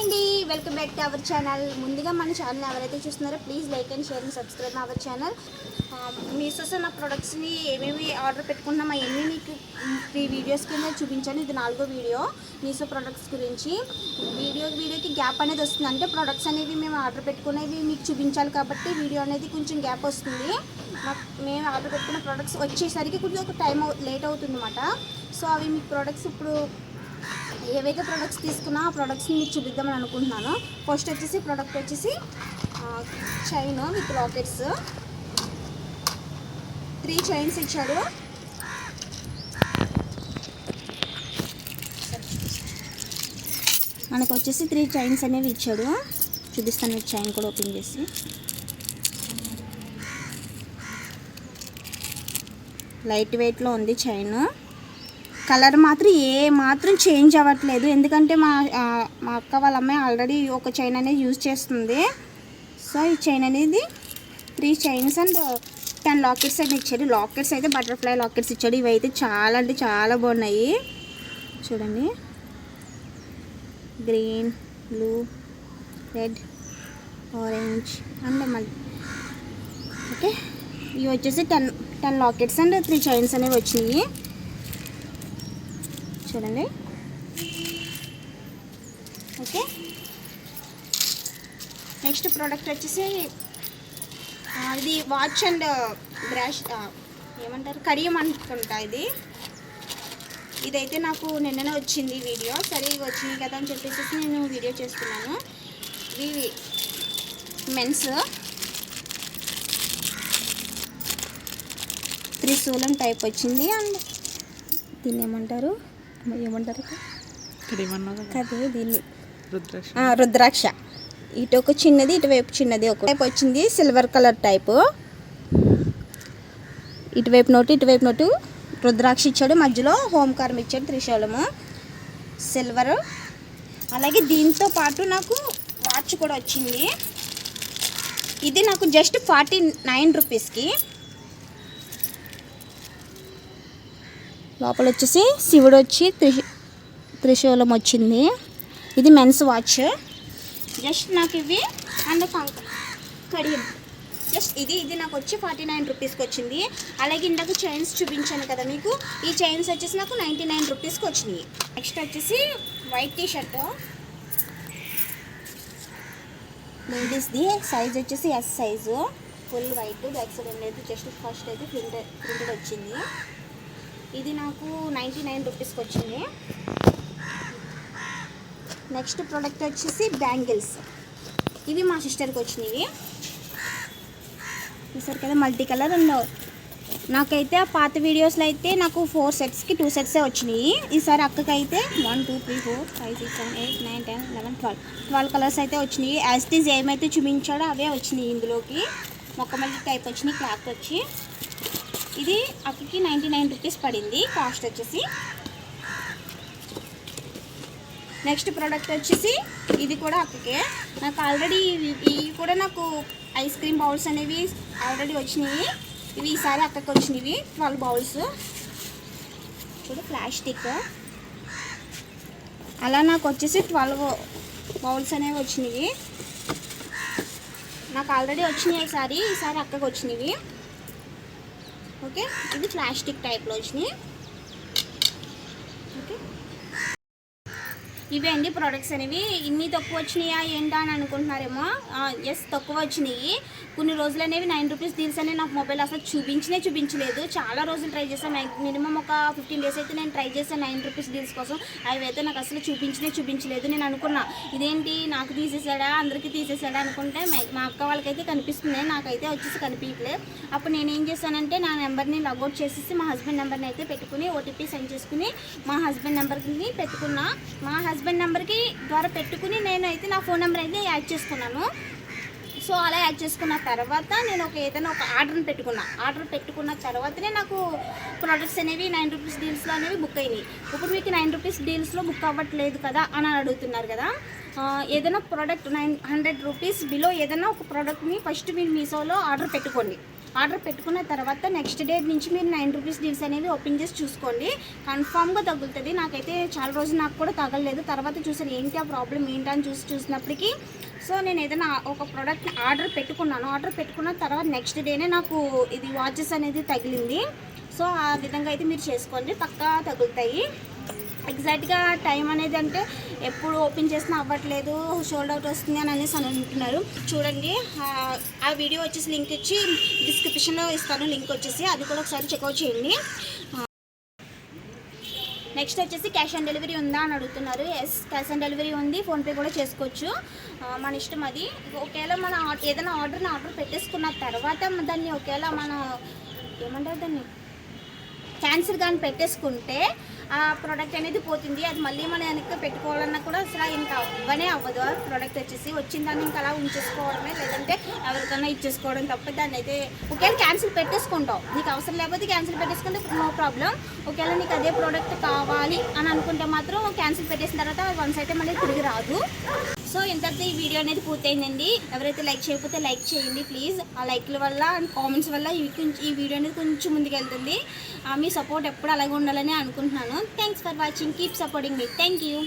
అండి. Welcome back to our channel ముందుగా మన ఛానల్ ఎవరైతే చూస్తున్నారో please like and share and subscribe our channel Meesho's నా ప్రొడక్ట్స్ని ఏమేమి ఆర్డర్ పెట్టుకున్నాం అవన్నీ మీకు ఈ వీడియోస్ కింద చూపించాను. ఇది నాలుగో వీడియో మీసో ప్రొడక్ట్స్ గురించి. వీడియో వీడియోకి గ్యాప్ అనేది వస్తుంది. అంటే ప్రొడక్ట్స్ అనేవి మేము ఆర్డర్ పెట్టుకునేవి మీకు చూపించాలి కాబట్టి వీడియో అనేది కొంచెం గ్యాప్ వస్తుంది. మాకు మేము ఆర్డర్ పెట్టుకున్న ప్రొడక్ట్స్ వచ్చేసరికి కొంచెం ఒక టైం లేట్ అవుతుంది అనమాట సో అవి మీకు ప్రొడక్ట్స్ ఇప్పుడు ఏవైతే ప్రొడక్ట్స్ తీసుకున్నా ఆ ప్రొడక్ట్స్ని మీకు చూపిద్దామని అనుకుంటున్నాను. ఫస్ట్ వచ్చేసి ప్రోడక్ట్ వచ్చేసి chain with lockets three chains ఇచ్చాడు. మనకు వచ్చేసి త్రీ చైన్స్ అనేవి ఇచ్చాడు. చూపిస్తాను మీకు చైన్ కూడా ఓపెన్ చేసి. లైట్ వెయిట్లో ఉంది చైన్ కలర్ మాత్రం ఏ మాత్రం చేంజ్ అవ్వట్లేదు. ఎందుకంటే మా మా అక్క వాళ్ళ అమ్మాయి ఆల్రెడీ ఒక చైన్ అనేది యూజ్ చేస్తుంది. సో ఈ చైన్ అనేది three chains and ten lockets అయితే ఇచ్చాడు లాకెట్స్ అయితే బటర్ఫ్లై లాకెట్స్ ఇచ్చాడు. ఇవి అయితే చాలా అంటే చాలా బాగున్నాయి. చూడండి. Green blue red orange and మళ్ళీ ఓకే ఇవి వచ్చేసి ten ten lockets and three chains అనేవి వచ్చినాయి. చూడండి. ఓకే. నెక్స్ట్ ప్రోడక్ట్ వచ్చేసి ఇది వాచ్ అండ్ బ్రష్ ఏమంటారు? కడియం అనుకుంటా ఇది. ఇదైతే నాకు నిన్ననే వచ్చింది వీడియో. సరే ఇవి కదా అని చెప్పేసి నేను వీడియో చేస్తున్నాను. ఇవి మెన్స్. త్రిశూలం టైప్ వచ్చింది. అండ్ దీన్ని ఏమంటారు? ఏమంటారు? కదా? దీన్ని. రుద్రాక్ష. ఇటు ఒక చిన్నది ఇటువైపు చిన్నది. ఒక టైప్ వచ్చింది సిల్వర్ కలర్ టైపు. ఇటువైపు నోటు ఇటువైపు నోటు. రుద్రాక్ష ఇచ్చాడు. మధ్యలో హోంకారం ఇచ్చాడు త్రిశూలము. సిల్వర్. అలాగే దీంతో పాటు నాకు వాచ్ కూడా వచ్చింది. ఇది నాకు జస్ట్ ఫార్టీ నైన్ రూపీస్కి. లోపల వచ్చేసి శివుడు వచ్చి త్రి త్రిశూలం వచ్చింది. ఇది మెన్స్ వాచ్. జస్ట్ నాకు ఇవి అండ్ కంక కడియం. జస్ట్ ఇది ఇది నాకు వచ్చి ఫార్టీ నైన్ రూపీస్కి వచ్చింది అలాగే ఇందాక చైన్స్ చూపించాను కదా మీకు. ఈ చైన్స్ వచ్చేసి నాకు నైంటీ నైన్ రూపీస్కి వచ్చినాయి నెక్స్ట్ వచ్చేసి వైట్ టీ షర్ట్ లేడీస్ది సైజ్ వచ్చేసి S size full white back side అనేది జస్ట్ ఫస్ట్ అయితే ప్రింటెడ్ ప్రింటెడ్ వచ్చింది. ఇది నాకు నైంటీ నైన్ రూపీస్కి వచ్చింది. నెక్స్ట్ ప్రోడక్ట్ వచ్చేసి బ్యాంగిల్స్. ఇవి మా సిస్టర్కి వచ్చినాయి చూసారు కదా మల్టీ కలర్ అండ్ నాకైతే ఆ పాత వీడియోస్లో అయితే నాకు ఫోర్ సెట్స్కి టూ సెట్సే వచ్చినాయి. ఈసారి అక్కకి అయితే one two three four five six seven eight nine ten eleven twelve. Twelve colours అయితే వచ్చినాయి. యాజ్ టీజ్ ఏమైతే చూపించాడో అవే వచ్చినాయి ఇందులోకి. మొక్కమల్లి టైప్ వచ్చినాయి క్లాత్ వచ్చి. ఇది అక్కకి నైంటీ నైన్ రూపీస్ పడింది. కాస్ట్ వచ్చేసి నెక్స్ట్ ప్రోడక్ట్ వచ్చేసి ఇది కూడా అక్కకే. నాకు ఆల్రెడీ ఇవి కూడా నాకు ఐస్ క్రీమ్ బౌల్స్ అనేవి ఆల్రెడీ వచ్చినాయి. ఇవి ఈసారి అక్కకి వచ్చినవి ట్వెల్వ్ బౌల్స్ చూడు ప్లాస్టిక్ అలా నాకు వచ్చేసి ట్వెల్వ్ బౌల్స్ అనేవి వచ్చినవి. నాకు ఆల్రెడీ వచ్చినాయి ఈసారి ఈసారి అక్కకి వచ్చినవి. ఓకే ఇది ప్లాస్టిక్ టైప్లో వచ్చినాయి ఓకే ఇవే అండి ప్రోడక్ట్స్ అనేవి? ఇన్ని తక్కువ వచ్చినాయా ఏంటా అని అనుకుంటున్నారేమో. ఎస్ తక్కువ వచ్చినాయి. కొన్ని రోజులు అనేవి నైన్ రూపీస్ డీల్స్ అనేవి నాకు మొబైల్ అసలు చూపించినే చూపించలేదు. చాలా రోజులు ట్రై చేశాను. మినిమం ఒక ఫిఫ్టీన్ డేస్ అయితే నేను ట్రై చేశాను నైన్ రూపీస్ డీల్స్ కోసం. అవి అయితే నాకు అసలు చూపించినే చూపించలేదు నేను అనుకున్నా. ఇదేంటి? నాకు తీసేసాడా అందరికీ తీసేసాడా అనుకుంటే మా- మా అక్క వాళ్ళకైతే కనిపిస్తుంది నాకైతే వచ్చేసి కనిపించలేదు అప్పుడు నేను ఏం చేశానంటే నా నెంబర్ని లాగౌట్ చేసేసి మా హస్బెండ్ నెంబర్ని అయితే పెట్టుకుని ఓటీపీ సెండ్ చేసుకుని మా హస్బెండ్ నెంబర్ని పెట్టుకున్నా. మా హస్బెండ్ నెంబర్కి ద్వారా పెట్టుకుని నేను అయితే నా ఫోన్ నెంబర్ అయితే యాడ్ చేసుకున్నాను. సో అలా యాడ్ చేసుకున్న తర్వాత నేను ఒక ఏదైనా ఒక ఆర్డర్ని పెట్టుకున్నా. ఆర్డర్ పెట్టుకున్న తర్వాతనే నాకు ప్రోడక్ట్స్ అనేవి నైన్ రూపీస్ డీల్స్లో అనేవి బుక్ అయినాయి. ఇప్పుడు మీకు నైన్ రూపీస్ డీల్స్లో బుక్ అవ్వట్లేదు కదా అని అడుగుతున్నారు కదా ఏదైనా product nine hundred rupees below ఏదైనా ఒక ప్రోడక్ట్ని ఫస్ట్ మీరు మీషోలో ఆర్డర్ పెట్టుకోండి. ఆర్డర్ పెట్టుకున్న తర్వాత నెక్స్ట్ డే నుంచి మీరు నైన్ రూపీస్ డీల్స్ అనేవి ఓపెన్ చేసి చూసుకోండి. కన్ఫామ్గా తగులుతుంది. నాకైతే చాలా రోజులు నాకు కూడా తగలలేదు. తర్వాత చూసాను ఏంటి ఆ ప్రాబ్లం ఏంటని చూసి చూసినప్పటికీ సో నేను ఏదైనా ఒక ప్రోడక్ట్ని ఆర్డర్ పెట్టుకున్నాను. ఆర్డర్ పెట్టుకున్న తర్వాత నెక్స్ట్ డేనే నాకు ఇది వాచెస్ అనేది తగిలింది. సో ఆ విధంగా అయితే మీరు చేసుకోండి. పక్కా తగులుతాయి. ఎగ్జాక్ట్గా టైం అనేది అంటే ఎప్పుడు ఓపెన్ చేసినా అవ్వట్లేదు షోల్డ్ అవుట్ వస్తుంది అని అనేసి అని అంటున్నారు. చూడండి ఆ, వీడియో వచ్చేసి లింక్ ఇచ్చి డిస్క్రిప్షన్లో ఇస్తాను లింక్ వచ్చేసి అది కూడా ఒకసారి చెక్అవుట్ చేయండి. నెక్స్ట్ వచ్చేసి క్యాష్ ఆన్ డెలివరీ ఉందా అని అడుగుతున్నారు. ఎస్ క్యాష్ ఆన్ డెలివరీ ఉంది ఫోన్పే కూడా చేసుకోవచ్చు. మన ఇష్టం అది. ఒకవేళ మన ఏదైనా ఆర్డర్ని ఆర్డర్ పెట్టేసుకున్న తర్వాత దాన్ని ఒకవేళ మనం ఏమంటారు దాన్ని? క్యాన్సిల్ కానీ పెట్టేసుకుంటే ఆ ప్రోడక్ట్ అనేది పోతుంది. అది మళ్ళీ మనం వెనక్కి పెట్టుకోవాలన్నా కూడా అసలు ఇంకా అవ్వనే అవ్వదు. ఆ ప్రోడక్ట్ వచ్చేసి వచ్చిన దాన్ని ఇంకా అలా ఉంచేసుకోవడమే లేదంటే ఎవరికైనా ఇచ్చేసుకోవడం తప్ప దాన్ని అయితే ఒకవేళ క్యాన్సిల్ పెట్టేసుకుంటావు. నీకు అవసరం లేకపోతే క్యాన్సిల్ పెట్టేసుకుంటే నో ప్రాబ్లం ఒకవేళ నీకు అదే ప్రోడక్ట్ కావాలి అని అనుకుంటే మాత్రం క్యాన్సిల్ పెట్టేసిన తర్వాత వన్స్ అయితే మళ్ళీ తిరిగి రాదు. సో ఇంతటితో ఈ వీడియో అనేది పూర్తయిందండి. ఎవరైతే లైక్ చేయకపోతే లైక్ చేయండి ప్లీజ్. ఆ లైక్ల వల్ల అండ్ కామెంట్స్ వల్ల ఈ కొంచెం ఈ వీడియో అనేది కొంచెం ముందుకు వెళ్తుంది ఆ, మీ సపోర్ట్ ఎప్పుడు అలాగే ఉండాలని అనుకుంటున్నాను. Thanks for watching keep supporting me thank you